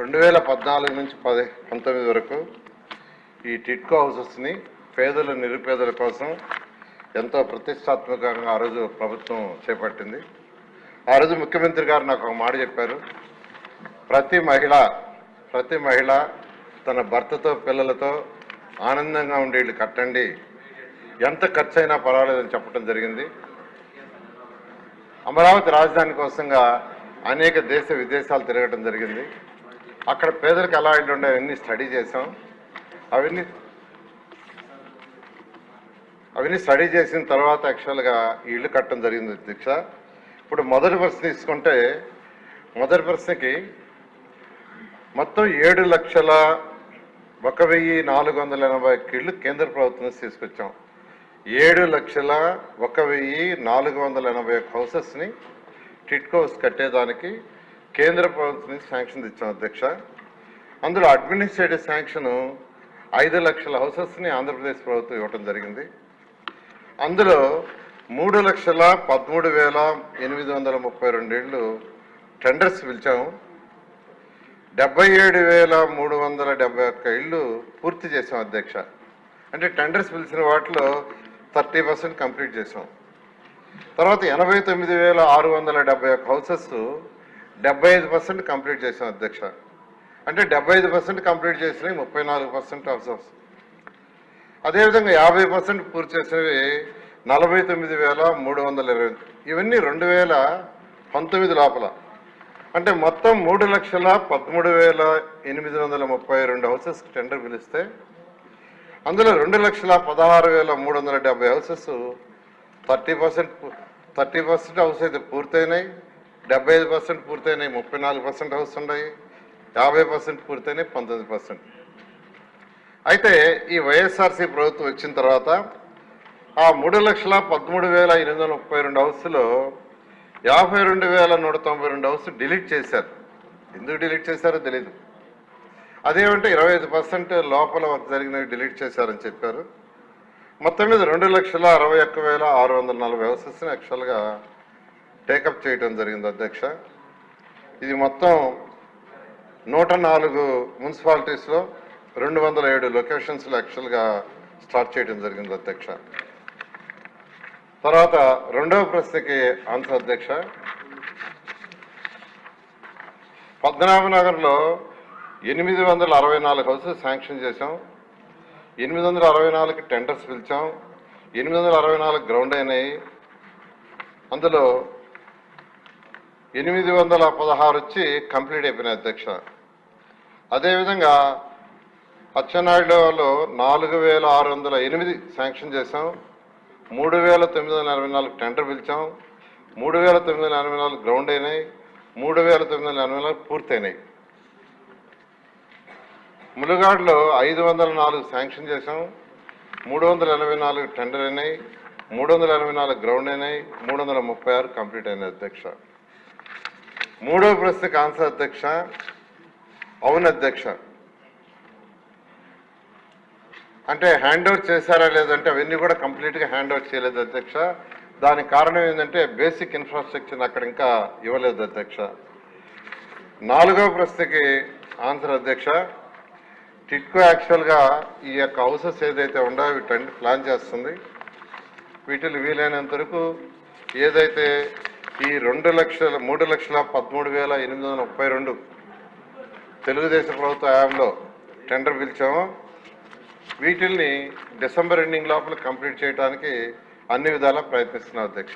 రెండు వేల పద్నాలుగు నుంచి పది పంతొమ్మిది వరకు ఈ టిట్కో హౌసెస్ని పేదల నిరుపేదల కోసం ఎంతో ప్రతిష్టాత్మకంగా ఆ రోజు ప్రభుత్వం చేపట్టింది. ఆ రోజు ముఖ్యమంత్రి గారు నాకు ఒక మాట చెప్పారు. ప్రతి మహిళ ప్రతి మహిళ తన భర్తతో పిల్లలతో ఆనందంగా ఉండే ఇల్లు కట్టండి. ఎంత ఖర్చు అయినా పర్వాలేదని చెప్పడం జరిగింది. అమరావతి రాజధాని కోసంగా అనేక దేశ విదేశాలు తిరగటం జరిగింది. అక్కడ పేదలకు ఎలా ఉండే అవన్నీ స్టడీ చేసాం. అవన్నీ అవన్నీ స్టడీ చేసిన తర్వాత యాక్చువల్గా ఈ ఇల్లు కట్టడం జరిగింది దీక్ష. ఇప్పుడు మొదటి ప్రశ్న తీసుకుంటే మొదటి ప్రశ్నకి మొత్తం ఏడు లక్షల ఒక వెయ్యి నాలుగు వందల ఎనభై ఒక్క ఇళ్ళు కేంద్ర ప్రభుత్వం నుంచి తీసుకొచ్చాం. ఏడు లక్షల ఒక వెయ్యి నాలుగు వందల ఎనభై ఒక్క హౌసెస్ని టిట్కోస్ కట్టేదానికి కేంద్ర ప్రభుత్వం నుంచి శాంక్షన్ తెచ్చాం అధ్యక్ష. అందులో అడ్మినిస్ట్రేటివ్ శాంక్షన్ ఐదు లక్షల హౌసెస్ని ఆంధ్రప్రదేశ్ ప్రభుత్వం ఇవ్వటం జరిగింది. అందులో మూడు లక్షల పదమూడు వేల ఎనిమిది వందల ముప్పై రెండు ఏళ్ళు టెండర్స్ పిలిచాము. డెబ్బై ఏడు వేల మూడు వందల డెబ్బై ఒక్క ఇళ్ళు పూర్తి చేసాం అధ్యక్ష. అంటే టెండర్స్ పిలిచిన వాటిలో థర్టీ పర్సెంట్ కంప్లీట్ చేసాం. తర్వాత ఎనభై తొమ్మిది వేల ఆరు వందల డెబ్బై ఒక్క హౌసెస్ డెబ్బై ఐదు పర్సెంట్ కంప్లీట్ చేసాం అధ్యక్ష. అంటే డెబ్బై ఐదు పర్సెంట్ కంప్లీట్ చేసినవి ముప్పై నాలుగు పర్సెంట్ అబ్జర్వ్స్ అదేవిధంగా యాభై పర్సెంట్ పూర్తి చేసినవి నలభై తొమ్మిది వేల మూడు వందల ఇరవై ఇవన్నీ రెండు వేల పంతొమ్మిది లోపల. అంటే మొత్తం మూడు లక్షల పదమూడు వేల ఎనిమిది వందల ముప్పై రెండు హౌసెస్ టెండర్ పిలిస్తే అందులో రెండు లక్షల పదహారు వేల మూడు వందల డెబ్బై houses thirty percent thirty percent house అయితే పూర్తయినాయి. డెబ్బై ఐదు పర్సెంట్ పూర్తయినాయి ముప్పై నాలుగు పర్సెంట్ హౌస్ ఉన్నాయి యాభై పర్సెంట్ పూర్తయినాయి పంతొమ్మిది పర్సెంట్. అయితే ఈ వైఎస్ఆర్సీ ప్రభుత్వం వచ్చిన తర్వాత ఆ మూడు లక్షల పదమూడు వేల ఎనిమిది వందల ముప్పై రెండు హౌస్లో యాభై రెండు వేల నూట తొంభై రెండు హౌస్ డిలీట్ చేశారు. ఎందుకు డిలీట్ చేశారో తెలీదు. అదేమంటే ఇరవై ఐదు పర్సెంట్ లోపల జరిగినవి డిలీట్ చేశారని చెప్పారు. మొత్తం మీద రెండు లక్షల అరవై ఒక్క వేల ఆరు వందల నలభై హౌసెస్ని యాక్చువల్గా టేకప్ చేయడం జరిగింది అధ్యక్ష. ఇది మొత్తం నూట నాలుగు మున్సిపాలిటీస్లో రెండు వందల ఏడు లొకేషన్స్లో యాక్చువల్గా స్టార్ట్ చేయడం జరిగింది అధ్యక్ష. తర్వాత రెండవ ప్రశ్నకి ఆన్సర్ అధ్యక్ష. పద్మనాభనగర్లో ఎనిమిది వందల అరవై నాలుగు హౌసెస్ శాంక్షన్ చేశాం. ఎనిమిది వందల అరవై నాలుగు టెండర్స్ పిలిచాం. ఎనిమిది వందల అరవై నాలుగు గ్రౌండ్ అయినాయి. అందులో ఎనిమిది వందల పదహారు వచ్చి కంప్లీట్ అయిపోయినాయి అధ్యక్ష. అదేవిధంగా అచ్చెన్నాయుడులో నాలుగు వేల ఆరు వందల ఎనిమిది శాంక్షన్ చేశాం. మూడు వేల తొమ్మిది వందల ఎనభై నాలుగు టెండర్ పిలిచాం. మూడు వేల తొమ్మిది వందల ఎనభై నాలుగు గ్రౌండ్ అయినాయి. మూడు వేల తొమ్మిది వందల ఎనభై నాలుగు పూర్తయినాయి. ములుగాడులో ఐదు వందల నాలుగు శాంక్షన్ చేశాం. మూడు వందల ఎనభై నాలుగు టెండర్ అయినాయి. మూడు వందల ఎనభై నాలుగు గ్రౌండ్ అయినాయి. మూడు వందల ముప్పై ఆరు కంప్లీట్ అయినాయి అధ్యక్ష. మూడో ప్రశ్నకు ఆన్సర్ అధ్యక్ష అవును అధ్యక్ష అంటే హ్యాండ్ ఓవర్ చేశారా లేదంటే అవన్నీ కూడా కంప్లీట్గా హ్యాండ్ ఓవర్ చేయలేదు అధ్యక్ష. దానికి కారణం ఏంటంటే బేసిక్ ఇన్ఫ్రాస్ట్రక్చర్ అక్కడ ఇంకా ఇవ్వలేదు అధ్యక్ష. నాలుగవ ప్రశ్నకి ఆన్సర్ అధ్యక్ష టిట్కో యాక్చువల్గా ఈ యొక్క హౌసెస్ ఏదైతే ఉండో వీటన్ని ప్లాన్ చేస్తుంది. వీటిని వీలైనంత వరకు ఏదైతే ఈ రెండు లక్షల మూడు లక్షల పదమూడు వేల ఎనిమిది వందల ముప్పై రెండు తెలుగుదేశం ప్రభుత్వ హయాంలో టెండర్ పిలిచాము. వీటిల్ని డిసెంబర్ ఎండింగ్ లోపల కంప్లీట్ చేయడానికి అన్ని విధాలా ప్రయత్నిస్తున్నాం అధ్యక్ష.